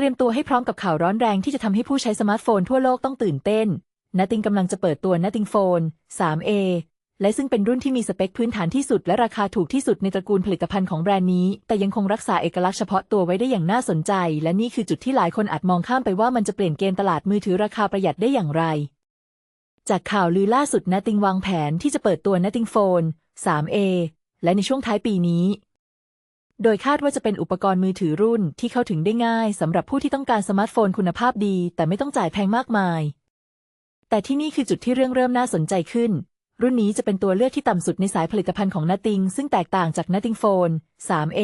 เตรียมตัวให้พร้อมกับข่าวร้อนแรงที่จะทำให้ผู้ใช้สมาร์ทโฟนทั่วโลกต้องตื่นเต้น Nothing กำลังจะเปิดตัว Nothing Phone 3A และซึ่งเป็นรุ่นที่มีสเปคพื้นฐานที่สุดและราคาถูกที่สุดในตระกูลผลิตภัณฑ์ของแบรนด์นี้ แต่ยังคงรักษาเอกลักษณ์เฉพาะตัวไว้ได้อย่างน่าสนใจ และนี่คือจุดที่หลายคนอาจมองข้ามไปว่ามันจะเปลี่ยนเกณฑ์ตลาดมือถือราคาประหยัดได้อย่างไร จากข่าวลือล่าสุด Nothing วางแผนที่จะเปิดตัว Nothing Phone 3A และในช่วงท้ายปีนี้ โดยคาดว่าจะเป็นอุปกรณ์มือถือรุ่นที่เข้าถึงได้ง่ายสำหรับผู้ที่ต้องการสมาร์ทโฟนคุณภาพดี แต่ไม่ต้องจ่ายแพงมากมาย แต่ที่นี่คือจุดที่เรื่องเริ่มน่าสนใจขึ้น รุ่นนี้จะเป็นตัวเลือกที่ต่ำสุดในสายผลิตภัณฑ์ของ Nothing ซึ่งแตกต่างจาก Nothing Phone 3A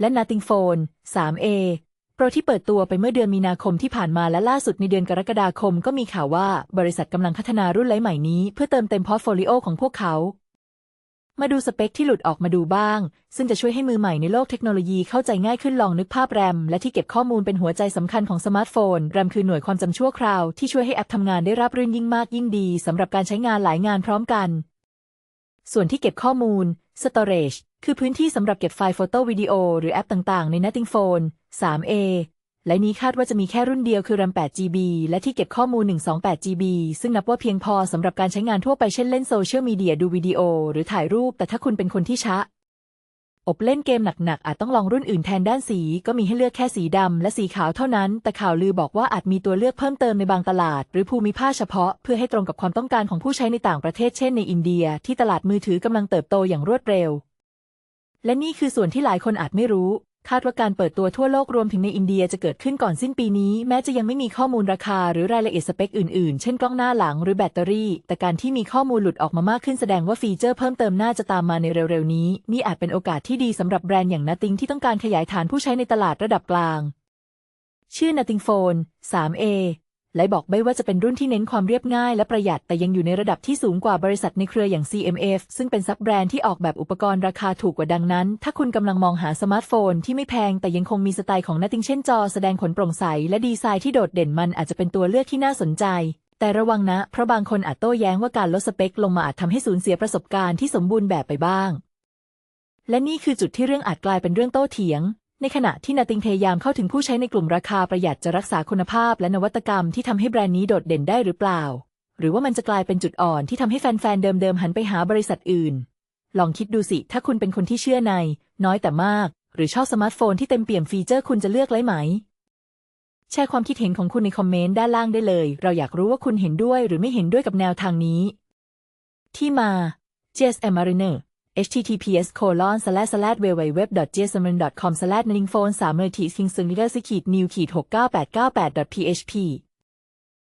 และ Nothing Phone 3A โปรที่เปิดตัวไปเมื่อเดือนมีนาคมที่ผ่านมาและล่าสุดในเดือนกรกฎาคมก็มีข่าวว่าบริษัทกำลังพัฒนารุ่นไร้ใหม่นี้ เพื่อเติมเต็มพอร์ตโฟลิโอของพวกเขา มาดูสเปคที่หลุดออกมาดูบ้าง ซึ่งจะช่วยให้มือใหม่ในโลกเทคโนโลยีเข้าใจง่ายขึ้นลองนึกภาพแรม และที่เก็บข้อมูลเป็นหัวใจสำคัญของสมาร์ทโฟนแรมคือหน่วยความจำชั่วคราวที่ช่วยให้แอปทำงานได้ราบรื่นยิ่งมากยิ่งดีสำหรับการใช้งานหลายงานพร้อมกัน ส่วนที่เก็บข้อมูล Storage คือพื้นที่สำหรับเก็บไฟล์โฟโต้วิดีโอหรือแอปต่าง ๆ ใน Nothing Phone 3A และนี้คาดว่าจะมีแค่รุ่นเดียวคือ RAM 8GB และที่เก็บข้อมูล 128GB ซึ่งนับว่าเพียงพอสำหรับการใช้งานทั่วไปเช่นเล่นโซเชียลมีเดียดูวิดีโอ หรือถ่ายรูป แต่ถ้าคุณเป็นคนที่ช้า อบเล่นเกมหนักๆ อาจต้องลองรุ่นอื่นแทนด้านสี ก็มีให้เลือกแค่สีดำและสีขาวเท่านั้น แต่ข่าวลือบอกว่าอาจมีตัวเลือกเพิ่มเติมในบางตลาด หรือภูมิภาคเฉพาะ เพื่อให้ตรงกับความต้องการของผู้ใช้ในต่างประเทศเช่นในอินเดีย ที่ตลาดมือถือกำลังเติบโตอย่างรวดเร็ว และนี่คือส่วนที่หลายคนอาจไม่รู้ คาดว่าการเปิดตัวทั่วโลกรวมถึงในอินเดียจะเกิดขึ้นก่อนสิ้นปีนี้ แม้จะยังไม่มีข้อมูลราคาหรือรายละเอียดสเปคอื่นๆ เช่นกล้องหน้าหลังหรือแบตเตอรี่ แต่การที่มีข้อมูลหลุดออกมามากขึ้นแสดงว่าฟีเจอร์เพิ่มเติมน่าจะตามมาในเร็วๆนี้ นี่อาจเป็นโอกาสที่ดีสำหรับแบรนด์อย่างนาติงที่ต้องการขยายฐานผู้ใช้ในตลาดระดับกลาง ชื่อนาติงโฟน 3A และบอกไม่ว่าจะเป็นรุ่นที่เน้นความเรียบง่ายและประหยัดแต่ยังอยู่ในระดับที่สูงกว่าบริษัทในเครืออย่าง CMF ซึ่งเป็นซับแบรนด์ที่ออกแบบอุปกรณ์ราคาถูกกว่าดังนั้น ถ้าคุณกำลังมองหาสมาร์ทโฟนที่ไม่แพงแต่ยังคงมีสไตล์ของ Nothing เช่นจอแสดงผลโปร่งใสและดีไซน์ที่โดดเด่นมันอาจจะเป็นตัวเลือกที่น่าสนใจ แต่ระวังนะ เพราะบางคนอาจโต้แย้งว่าการลดสเปค ลงมาอาจทำให้สูญเสียประสบการณ์ที่สมบูรณ์แบบไปบ้าง และนี่คือจุดที่เรื่องอาจกลายเป็นเรื่องโต้เถียง ในขณะที่นาติงพยายามเข้าถึงผู้ใช้ในกลุ่มราคาประหยัดจะรักษาคุณภาพและนวัตกรรมที่ทำให้แบรนด์นี้โดดเด่นได้หรือเปล่า หรือว่ามันจะกลายเป็นจุดอ่อนที่ทำให้แฟนๆ เดิมๆ หันไปหาบริษัทอื่น ลองคิดดูสิ ถ้าคุณเป็นคนที่เชื่อใน น้อยแต่มาก หรือชอบสมาร์ทโฟนที่เต็มเปี่ยมฟีเจอร์คุณจะเลือกไรไหม แชร์ความคิดเห็นของคุณในคอมเมนต์ด้านล่างได้เลย เราอยากรู้ว่าคุณเห็นด้วยหรือไม่เห็นด้วยกับแนวทางนี้ ที่มา GSM Mariner https colon slash slash www.gsmn.com slash น i n g phone 3 m e r t i s king s i n g l e r ขีด new ขีด69898 php